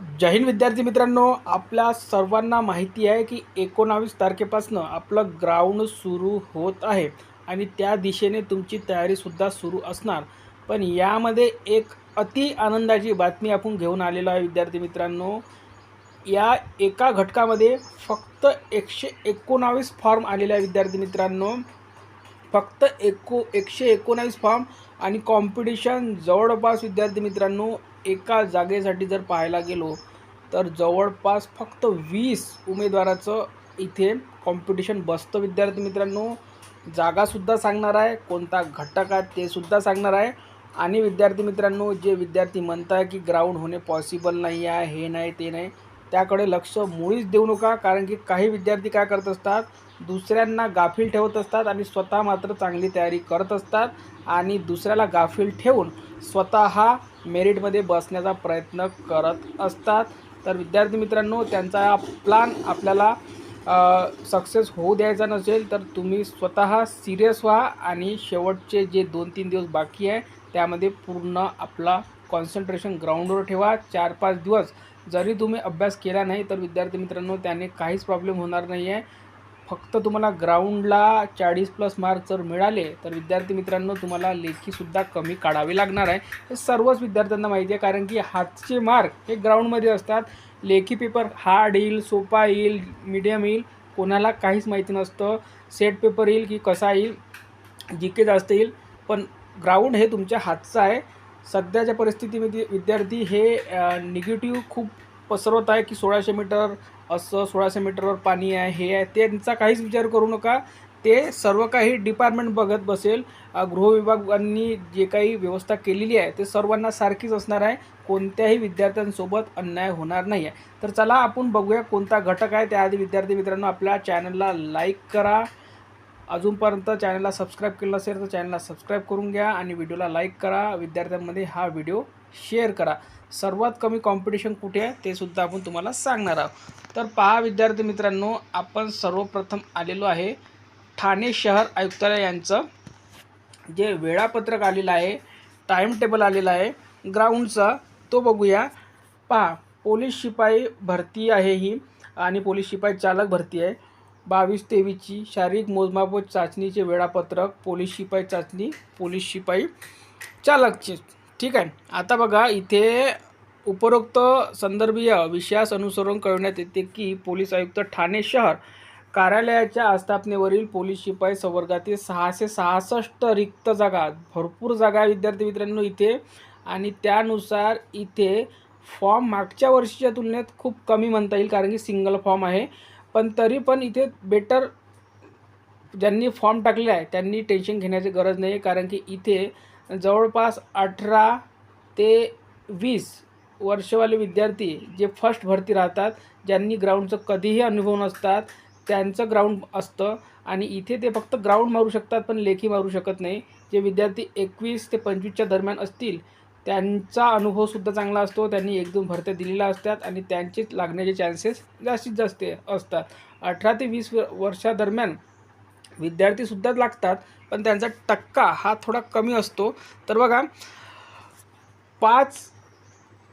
जय हिंद विद्यार्थी मित्रांनो आपल्या सर्वांना माहिती आहे की एकोणावीस तारखेपासनं आपलं ग्राउंड सुरू होत आहे आणि त्या दिशेने तुमची तयारीसुद्धा सुरू असणार. पण यामध्ये एक अति आनंदाची बातमी आपण घेऊन आलेलो आहे विद्यार्थी मित्रांनो. या एका घटकामध्ये फक्त एकशे एकोणावीस फॉर्म आलेले आहे विद्यार्थी मित्रांनो. फक्त एको एकशे एकोणावीस फॉर्म आणि कॉम्पिटिशन जवळपास विद्यार्थी मित्रांनो एका जागेसाठी जर पाहायला गेलो तर जवळपास फक्त वीस उमेदवाराचं इथे कॉम्पिटिशन बसतं विद्यार्थी मित्रांनो. जागासुद्धा सांगणार आहे कोणता घटक आहे ते सुद्धा सांगणार आहे. आणि विद्यार्थी मित्रांनो जे विद्यार्थी म्हणत आहे की ग्राउंड होणे पॉसिबल नाही आहे हे नाही ते नाही. त्याकडे लक्ष मुळीच देऊ नका कारण की काही विद्यार्थी काय करत असतात दुसऱ्यांना गाफील ठेवत असतात आणि स्वतः मात्र चांगली तयारी करत असतात आणि दुसऱ्याला गाफील ठेवून स्वतः मेरिटमध्ये बसण्याचा प्रयत्न करत असतात. तर विद्यार्थी मित्रांनो त्यांचा प्लान आपल्याला सक्सेस होऊ द्यायचा नसेल तर तुम्ही स्वतः सिरियस व्हा आणि शेवटचे जे दोन तीन दिवस बाकी आहे त्यामध्ये पूर्ण आपला कॉन्सन्ट्रेशन ग्राउंडवर ठेवा. चार पाच दिवस जरी तुम्ही अभ्यास केला नाही तर विद्यार्थी मित्रांनो त्याने काहीच प्रॉब्लेम होणार नाही आहे फक्त तुम्हाला ग्राउंडला चाळीस प्लस मार्क जर मिळाले तर विद्यार्थी मित्रांनो तुम्हाला लेखीसुद्धा कमी काढावी लागणार आहे. हे सर्वच विद्यार्थ्यांना माहिती आहे कारण की हातचे मार्क हे ग्राउंडमध्ये असतात. लेखी पेपर हार्ड येईल सोपा येईल मीडियम येईल कोणाला काहीच माहिती नसतं. सेट पेपर येईल की कसा येईल जी के जास्त येईल. पण ग्राउंड हे तुमच्या हातचं आहे. सध्याच्या परिस्थितीमध्ये विद्यार्थी हे निगेटिव्ह खूप पसरवत आहे की सोळाशे मीटर असं सोळाशे मीटरवर पाणी आहे हे आहे. त्यांचा काहीच विचार करू नका. ते सर्व काही डिपार्टमेंट बघत बसेल. गृहविभागांनी जे काही व्यवस्था केलेली आहे ते सर्वांना सारखीच असणार आहे. कोणत्याही विद्यार्थ्यांसोबत अन्याय होणार नाही आहे. तर चला आपण बघूया कोणता घटक आहे. त्याआधी विद्यार्थी मित्रांनो आपल्या चॅनलला लाईक करा. अजूनपर्यंत चॅनलला सबस्क्राईब केलं असेल तर चॅनलला सबस्क्राईब करून घ्या आणि व्हिडिओला लाईक करा. विद्यार्थ्यांमध्ये हा व्हिडिओ शेअर करा. सर्वात कमी कॉम्पिटिशन कुठे आहे ते सुद्धा आपण तुम्हाला सांगणार आहोत. तर पहा विद्यार्थी मित्रांनो आपण सर्वप्रथम आलेलो आहे ठाणे शहर आयुक्तालय यांचं जे वेळापत्रक आलेलं आहे टाईम टेबल आलेला आहे ग्राउंडचा तो बघूया. पहा पोलीस शिपाई भरती आहे ही आणि पोलीस शिपाई चालक भरती आहे. बावीस तेवीसची शारीरिक मोजमाप व चाचणीचे वेळापत्रक पोलीस शिपाई चाचणी पोलीस शिपाई चालकची. ठीक आहे. आता बघा इथे उपरोक्त संदर्भीय विषयास अनुसरून कळवण्यात येते की पोलीस आयुक्त ठाणे शहर कार्यालयाच्या आस्थापनेवरील पोलीस शिपाई संवर्गातील सहाशे सहासष्ट रिक्त जागा भरपूर जागा विद्यार्थी मित्रांनो इथे. आणि त्यानुसार इथे फॉर्म मागच्या वर्षीच्या तुलनेत खूप कमी म्हणता येईल कारण की सिंगल फॉर्म आहे. पण तरी पण इथे बेटर ज्यांनी फॉर्म टाकले आहे त्यांनी टेन्शन घेण्याची गरज नाही कारण की इथे जवळपास अठरा ते वीस वर्षवाले विद्यार्थी जे फर्स्ट भरती राहतात ज्यांनी ग्राउंडचं कधीही अनुभव नसतात त्यांचं ग्राउंड असतं. आणि इथे ते फक्त ग्राउंड मारू शकतात पण लेखी मारू शकत नाही. जे विद्यार्थी एकवीस ते पंचवीसच्या दरम्यान असतील त्यांचा अनुभवसुद्धा चांगला असतो. त्यांनी एक दोन भरत्या दिलेल्या असतात आणि त्यांचे लागण्याचे चान्सेस जास्तीत जास्त असतात. अठरा ते वीस वर्षादरम्यान विद्यार्थीसुद्धा लागतात पण त्यांचा टक्का हा थोडा कमी असतो. तर बघा पाच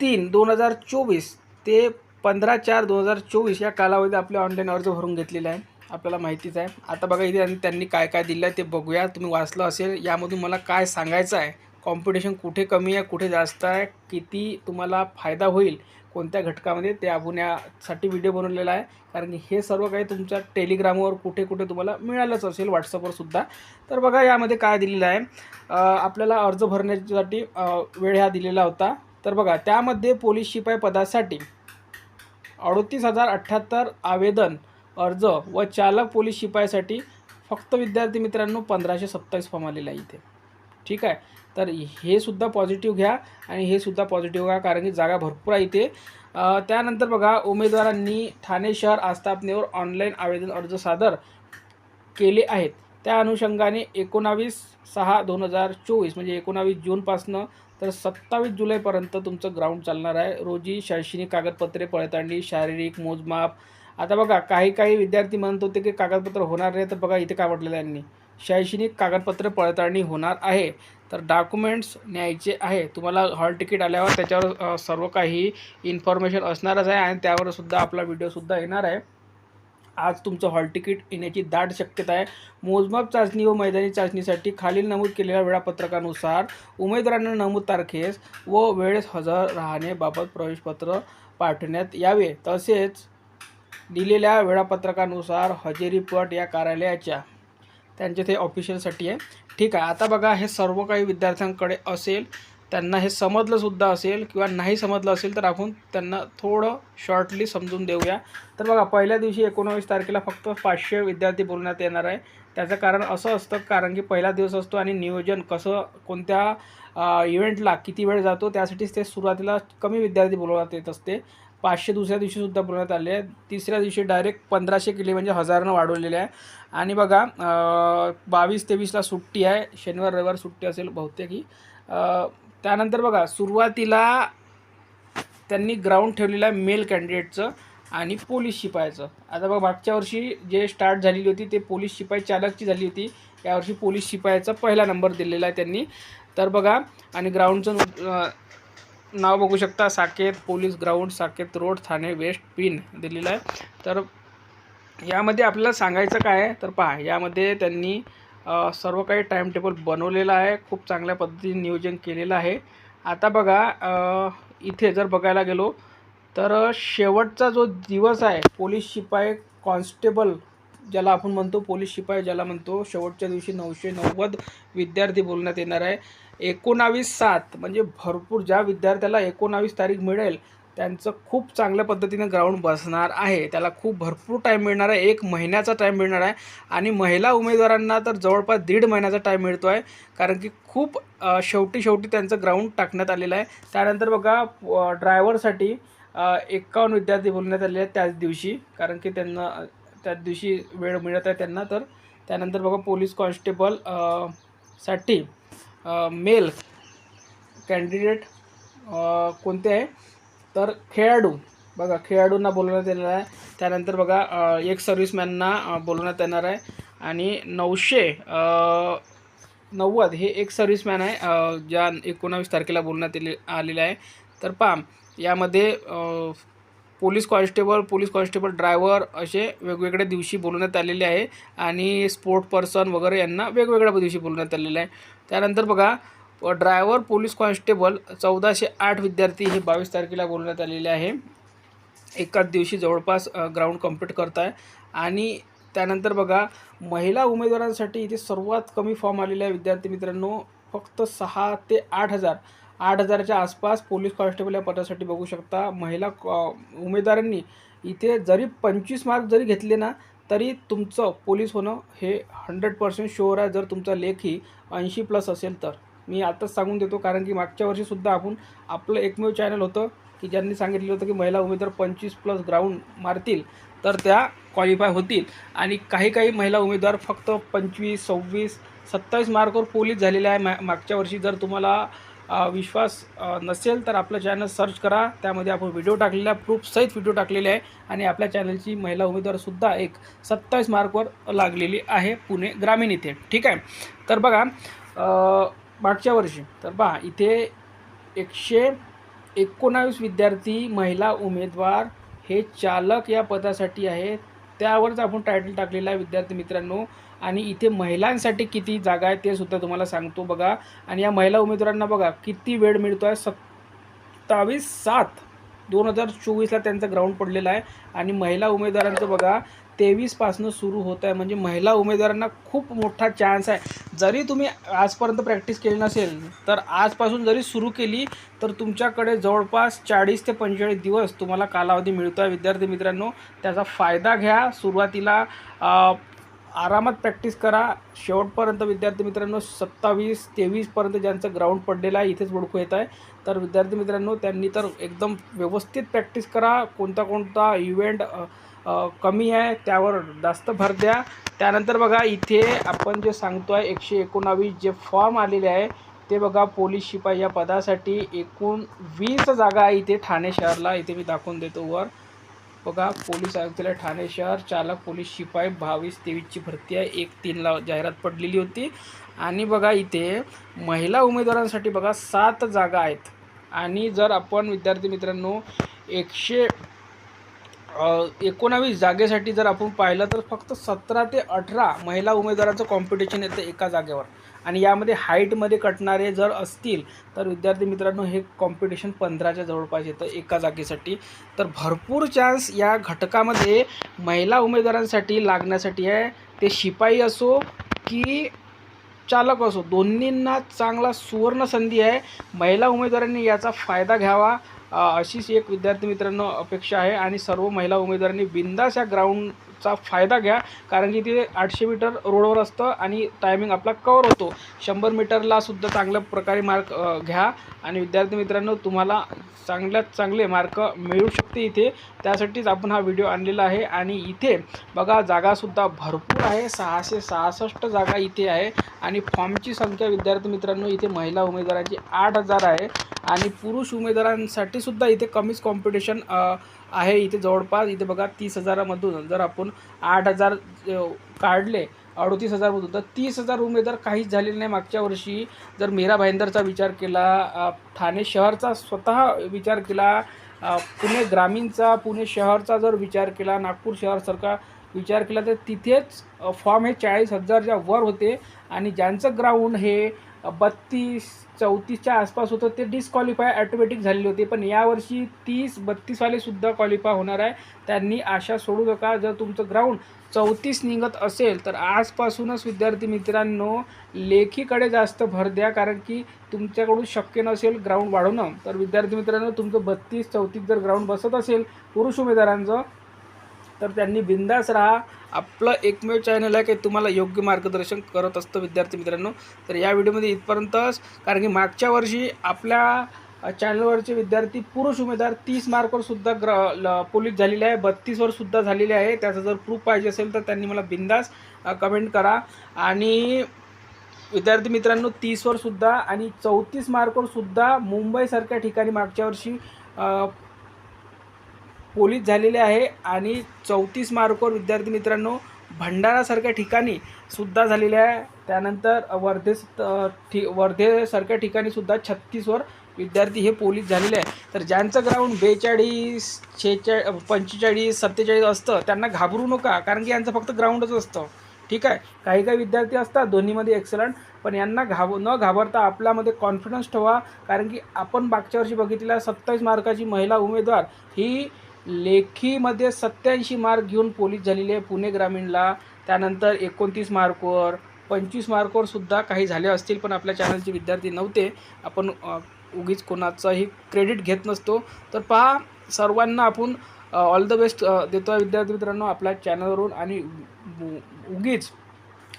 तीन दोन हजार चोवीस ते पंधरा चार दोन हजार चोवीस या कालावधीत आपले ऑनलाईन अर्ज भरून घेतलेला आहे. आपल्याला माहितीच आहे. आता बघा इथे त्यांनी काय काय दिलं आहे ते बघूया. तुम्ही वाचलं असेल यामधून मला काय सांगायचं आहे कॉम्पिटिशन कुठे कमी आहे कुठे जास्त आहे किती तुम्हाला फायदा होईल कोणत्या घटकामध्ये ते आपण यासाठी व्हिडिओ बनवलेला आहे. कारण की हे सर्व काही तुमच्या टेलिग्रामवर कुठे कुठे तुम्हाला मिळालंच असेल व्हॉट्सअपवर सुद्धा. तर बघा यामध्ये काय दिलेलं आहे. आपल्याला अर्ज भरण्यासाठी वेळ हा दिलेला होता. तर बघा त्यामध्ये पोलीस शिपाई पदासाठी अडतीस हजार अठ्ठ्याहत्तर आवेदन अर्ज व चालक पोलीस शिपाईसाठी फक्त विद्यार्थी मित्रांनो पंधराशे सत्तावीस फॉर्म आलेला आहे इथे. ठीक आहे? तर हे सुद्धा पॉझिटिव्ह घ्या आणि हे सुद्धा पॉझिटिव्ह घ्या कारण की जागा भरपूर आहे इथे. त्यानंतर बघा उमेदवारांनी ठाणे शहर आस्थापनेवर ऑनलाईन आवेदन अर्ज सादर केले आहेत. त्या अनुषंगाने एकोणावीस सहा दोन हजार चोवीस म्हणजे एकोणावीस जूनपासनं तर सत्तावीस जुलैपर्यंत तुमचं ग्राउंड चालणार आहे. रोजी शैक्षणिक कागदपत्रे पडताळणी शारीरिक मोजमाप. आता बघा काही काही विद्यार्थी म्हणत होते की कागदपत्र होणार नाही तर बघा इथे काय म्हटलेलं यांनी. शैक्षणिक कागदपत्र पडताळणी होणार आहे. तर डॉक्युमेंट्स न्यायचे आहे. तुम्हाला हॉल तिकीट आल्यावर त्याच्यावर सर्व काही इन्फॉर्मेशन असणारच आहे आणि त्यावरसुद्धा आपला व्हिडिओसुद्धा येणार आहे. आज तुमचं हॉल तिकीट येण्याची दाट शक्यता आहे. मोजमाप चाचणी व मैदानी चाचणीसाठी खालील नमूद केलेल्या वेळापत्रकानुसार उमेदवारांना नमूद तारखेस व वेळेस हजर राहण्याबाबत प्रवेशपत्र पाठवण्यात यावे. तसेच दिलेल्या वेळापत्रकानुसार हजेरीपट या कार्यालयाच्या त्यांचे ते ऑफिशियलसाठी आहे. ठीक आहे आता बघा हे सर्व काही विद्यार्थ्यांकडे असेल त्यांना हे समजलंसुद्धा असेल किंवा नाही समजलं असेल तर आपण त्यांना थोडं शॉर्टली समजून देऊया. तर बघा पहिल्या दिवशी एकोणावीस तारखेला फक्त पाचशे विद्यार्थी बोलण्यात येणार आहे. त्याचं कारण असं असतं कारण की पहिला दिवस असतो आणि नियोजन कसं कोणत्या इव्हेंटला किती वेळ जातो त्यासाठीच ते सुरुवातीला कमी विद्यार्थी बोलवण्यात येत असते. पाचशे दुसऱ्या दिवशीसुद्धा पुरवण्यात आले आहे तिसऱ्या दिवशी डायरेक्ट पंधराशे केली म्हणजे हजारानं वाढवलेले आहे. आणि बघा बावीस तेवीसला सुट्टी आहे. शनिवार रविवार सुट्टी असेल बहुतेक ही. त्यानंतर बघा सुरुवातीला त्यांनी ग्राउंड ठेवलेलं आहे मेल कॅन्डिडेटचं आणि पोलीस शिपायाचं. आता बघा मागच्या वर्षी जे स्टार्ट झालेली होती ते पोलीस शिपाई चालकची झाली होती. यावर्षी पोलीस शिपायाचा पहिला नंबर दिलेला आहे त्यांनी. तर बघा आणि ग्राउंडचं नाव बघू शकता. Saket police ground Saket road Thane west pin दिलेलं आहे. तर यामध्ये आपल्याला सांगायचं काय आहे? तर पहा यामध्ये त्यांनी सर्व काही टाईम टेबल बनवलेलं आहे. खूप चांगल्या पद्धतीने नियोजन केलेलं आहे. आता बघा इथे जर बघायला गेलो तर शेवटचा जो दिवस आहे पोलीस शिपाई कॉन्स्टेबल ज्याला आपण म्हणतो पोलीस शिपाई ज्याला म्हणतो शेवटच्या दिवशी नऊशे नव्वद विद्यार्थी बोलण्यात येणार आहे. एकोणावीस सात म्हणजे भरपूर ज्या विद्यार्थ्याला एकोणावीस तारीख मिळेल त्यांचं खूप चांगल्या पद्धतीने ग्राउंड बसणार आहे. त्याला खूप भरपूर टाईम मिळणार आहे. एक महिन्याचा टाईम मिळणार आहे. आणि महिला उमेदवारांना तर जवळपास दीड महिन्याचा टाईम मिळतो आहे कारण की खूप शेवटी शेवटी त्यांचं ग्राउंड टाकण्यात आलेलं आहे. त्यानंतर बघा ड्रायव्हरसाठी एकावन्न विद्यार्थी बोलण्यात आले आहेत त्याच दिवशी कारण की त्यांना त्याच दिवशी वेळ मिळत आहे त्यांना तर त्यानंतर बघा पोलीस कॉन्स्टेबलसाठी मेल कॅन्डिडेट कोणते आहे? तर खेळाडू बघा खेळाडूंना बोलवण्यात येणार आहे. त्यानंतर बघा एक सर्व्हिसमॅनना बोलवण्यात येणार आहे. आणि नऊशे नव्वद हे एक सर्व्हिसमॅन आहे ज्या एकोणावीस तारखेला बोलण्यात आलेलं आहे. तर पहा यामध्ये police constable police constable driver असे वेगवेगळ्या दिवशी बोलवण्यात आलेले आहे आणि स्पोर्ट पर्सन वगैरे यांना वेगवेगळ्या दिवशी बोलवण्यात आलेलं आहे. त्यानंतर बघा ड्रायव्हर पोलीस कॉन्स्टेबल चौदाशे आठ विद्यार्थी हे बावीस तारखेला बोलवण्यात आलेले आहे. एकाच दिवशी जवळपास ग्राउंड कंप्लीट करत आहे आणि त्यानंतर बघा महिला उमेदवारांसाठी इथे सर्वात कमी फॉर्म आलेले आहे. विद्यार्थी मित्रांनो फक्त सहा ते आठ हजार आठ हजाराच्या आसपास पोलीस कॉन्स्टेबल या पदासाठी बघू शकता. महिला कॉ- उमेदवारांनी इथे जरी पंचवीस मार्क जरी घेतले ना तरी तुमचं पोलीस होणं हे हंड्रेड पर्सेंट शुअर आहे. जर तुमचा लेख ही ऐंशी प्लस असेल तर. मी आताच सांगून देतो कारण की मागच्या वर्षीसुद्धा आपण आपलं एकमेव चॅनल होतं की ज्यांनी सांगितलं होतं की महिला उमेदवार पंचवीस प्लस ग्राउंड मारतील तर त्या क्वालिफाय होतील. आणि काही काही महिला उमेदवार फक्त पंचवीस सव्वीस सत्तावीस मार्कवर पोलीस झालेले आहे. मा मागच्या वर्षी जर तुम्हाला विश्वास नसेल तर आपलं चॅनल सर्च करा. त्यामध्ये आपण व्हिडिओ टाकलेला प्रूफसहित व्हिडिओ टाकलेले आहे. आणि आपल्या चॅनलची महिला उमेदवारसुद्धा एक सत्तावीस मार्कवर लागलेली आहे पुणे ग्रामीण इथे. ठीक आहे? तर बघा मागच्या वर्षी तर पहा इथे एकशे एकोणावीस विद्यार्थी महिला उमेदवार हे चालक या पदासाठी आहेत. त्यावरच आपण टायटल टाकलेलं आहे विद्यार्थी मित्रांनो. आणि इथे महिलांसाठी किती जागा आहे ते सुद्धा तुम्हाला सांगतो बघा. आणि या महिला उमेदवारांना बघा किती वेळ मिळतो आहे सत्तावीस सात. दोन हजार चोवीसला त्यांचं ग्राउंड पडलेलं आहे. आणि महिला उमेदवारांचं बघा तेवीसपासनं सुरू होत आहे. म्हणजे महिला उमेदवारांना खूप मोठा चान्स आहे. जरी तुम्ही आजपर्यंत प्रॅक्टिस केली नसेल तर आजपासून जरी सुरू केली तर तुमच्याकडे जवळपास चाळीस ते पंचेचाळीस दिवस तुम्हाला कालावधी मिळतो आहे. विद्यार्थी मित्रांनो त्याचा फायदा घ्या. सुरुवातीला आरामात प्रॅक्टिस करा. शेवटपर्यंत विद्यार्थी मित्रांनो सत्तावीस तेवीसपर्यंत ज्यांचं ग्राउंड पडलेलं आहे इथेच ओळखू येत आहे. तर विद्यार्थी मित्रांनो त्यांनी तर एकदम व्यवस्थित प्रॅक्टिस करा. कोणता कोणता इव्हेंट कमी आहे त्यावर जास्त भर द्या. त्यानंतर बघा इथे आपण जे सांगतो आहे एकशे एकोणावीस जे फॉर्म आलेले आहे ते बघा पोलीस शिपाई या पदासाठी एकूण वीस जागा आहे इथे ठाणे शहरला. इथे मी दाखवून देतो वर. बघा पोलीस आयुक्तालय ठाणे शहर चालक पोलीस शिपाई बावीस तेवीसची भरती आहे. एक तीनला जाहिरात पडलेली होती. आणि बघा इथे महिला उमेदवारांसाठी बघा सात जागा आहेत. आणि जर आपण विद्यार्थी मित्रांनो एकशे एकोणावीस जागेसाठी जर आपण पाहिलं तर फक्त सतरा ते अठरा महिला उमेदवारांचं कॉम्पिटिशन येतं एका जागेवर. आणि यामध्ये हाईटमध्ये कटणारे जर असतील तर विद्यार्थी मित्रांनो हे कॉम्पिटिशन पंधराच्या जवळपास येतं एका जागेसाठी. तर भरपूर चान्स या घटकामध्ये महिला उमेदवारांसाठी लागण्यासाठी आहे. ते शिपाई असो की चालक असो दोन्हींना चांगला सुवर्ण संधी आहे. महिला उमेदवारांनी याचा फायदा घ्यावा अशीच एक विद्यार्थी मित्रांनो अपेक्षा आहे आणि सर्व महिला उमेदवारांनी बिंदास या ग्राउंडचा फायदा घ्या कारण की ते आठशे मीटर रोडवर असतं आणि टायमिंग आपला कवर होतो. शंभर मीटरला सुद्धा चांगल्या प्रकारे मार्क घ्या आणि विद्यार्थी मित्रांनो तुम्हाला चांगल्यात चांगले मार्क मिळू शकते इथे. त्यासाठीच आपण हा व्हिडिओ आणलेला आहे आणि इथे बघा जागासुद्धा भरपूर आहे. सहाशे सहासष्ट जागा इथे आहे आणि फॉर्मची संख्या विद्यार्थी मित्रांनो इथे महिला उमेदवारांची आठ हजार आहे. आणि पुरुष उमेदवारांसाठी सुद्धा इथे कमीच कॉम्पिटिशन आहे. इथे जवळपास इथे बघा तीस हजारामधून जर आपण आठ हजार काढले अडतीस हजारमधून तर तीस हजार उमेदवार काहीच झालेले नाही मागच्या वर्षी. जर मीरा भाईंदरचा विचार केला ठाणे शहरचा स्वतः विचार केला पुणे ग्रामीणचा पुणे शहरचा जर विचार केला नागपूर शहरसारखा विचार केला तर तिथेच फॉर्म हे चाळीस हजारच्या वर होते. आणि ज्यांचं ग्राउंड हे बत्तीस चौतीसच्या आसपास होतं. ते डिस्क्वालिफाय ॲटोमॅटिक झालेले होते. पण यावर्षी तीस बत्तीसवालेसुद्धा क्वालिफाय होणार आहे. त्यांनी आशा सोडू नका. जर तुमचं ग्राउंड चौतीस निघत असेल तर आजपासूनच विद्यार्थी मित्रांनो लेखीकडे जास्त भर द्या. कारण की तुमच्याकडून शक्य नसेल ग्राउंड वाढवणं. तर विद्यार्थी मित्रांनो तुमचं बत्तीस चौतीस जर ग्राउंड बसत असेल पुरुष उमेदवारांचं तर त्यांनी बिंदास राहा. आपलं एकमेव चॅनल आहे की तुम्हाला योग्य मार्गदर्शन करत असतं विद्यार्थी मित्रांनो. तर या व्हिडिओमध्ये इथपर्यंतच कारण की मागच्या वर्षी आपल्या चॅनलवरचे विद्यार्थी पुरुष उमेदवार तीस मार्कवर सुद्धा ग्र ल- पोलीस झालेले आहे. बत्तीसवर सुद्धा झालेले आहे. त्याचा जर प्रूफ पाहिजे असेल तर त्यांनी मला बिंदास कमेंट करा. आणि विद्यार्थी मित्रांनो तीसवर सुद्धा आणि चौतीस मार्कवर सुद्धा मुंबईसारख्या ठिकाणी मागच्या वर्षी पोलीस झालेले आहे आणि चौतीस मार्कवर विद्यार्थी मित्रांनो भंडारासारख्या ठिकाणी सुद्धा झालेले आहे. त्यानंतर वर्धे ठि वर्धेसारख्या ठिकाणी सुद्धा छत्तीसवर विद्यार्थी हे पोलीस झालेले आहे. तर ज्यांचं ग्राउंड बेचाळीस शेहेचाळीस पंचेचाळीस सत्तेचाळीस असतं त्यांना घाबरू नका कारण की यांचं फक्त ग्राउंडच असतं. ठीक आहे? काही काही विद्यार्थी असतात दोन्हीमध्ये एक्सलंट पण यांना घाब न घाबरता आपल्यामध्ये कॉन्फिडन्स ठेवा कारण की आपण मागच्या वर्षी बघितलेल्या सत्तावीस मार्काची महिला उमेदवार ही लेखीमध्ये सत्याऐंशी मार्क घेऊन पोलीस झालेले पुणे ग्रामीणला त्यानंतर एकोणतीस मार्कवर पंचवीस मार्कवर सुद्धा काही झाले असतील पण आपल्या चॅनलचे विद्यार्थी नव्हते. आपण उगीच कोणाचंही क्रेडिट घेत नसतो. तर पहा सर्वांना आपण ऑल द बेस्ट देतो आहे विद्यार्थी मित्रांनो आपल्या चॅनलवरून आणि उगीच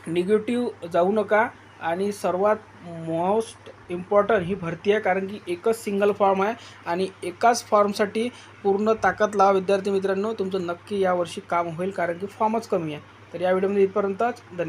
निगेटिव्ह जाऊ नका. आणि सर्वात मोस्ट इम्पॉर्टंट ही भरती आहे कारण की एकच सिंगल फॉर्म आहे आणि एकाच फॉर्मसाठी पूर्ण ताकद लावा विद्यार्थी मित्रांनो तुमचं नक्की यावर्षी काम होईल कारण की फॉर्मच कमी आहे. तर या व्हिडिओमध्ये इथपर्यंतच धन्यवाद.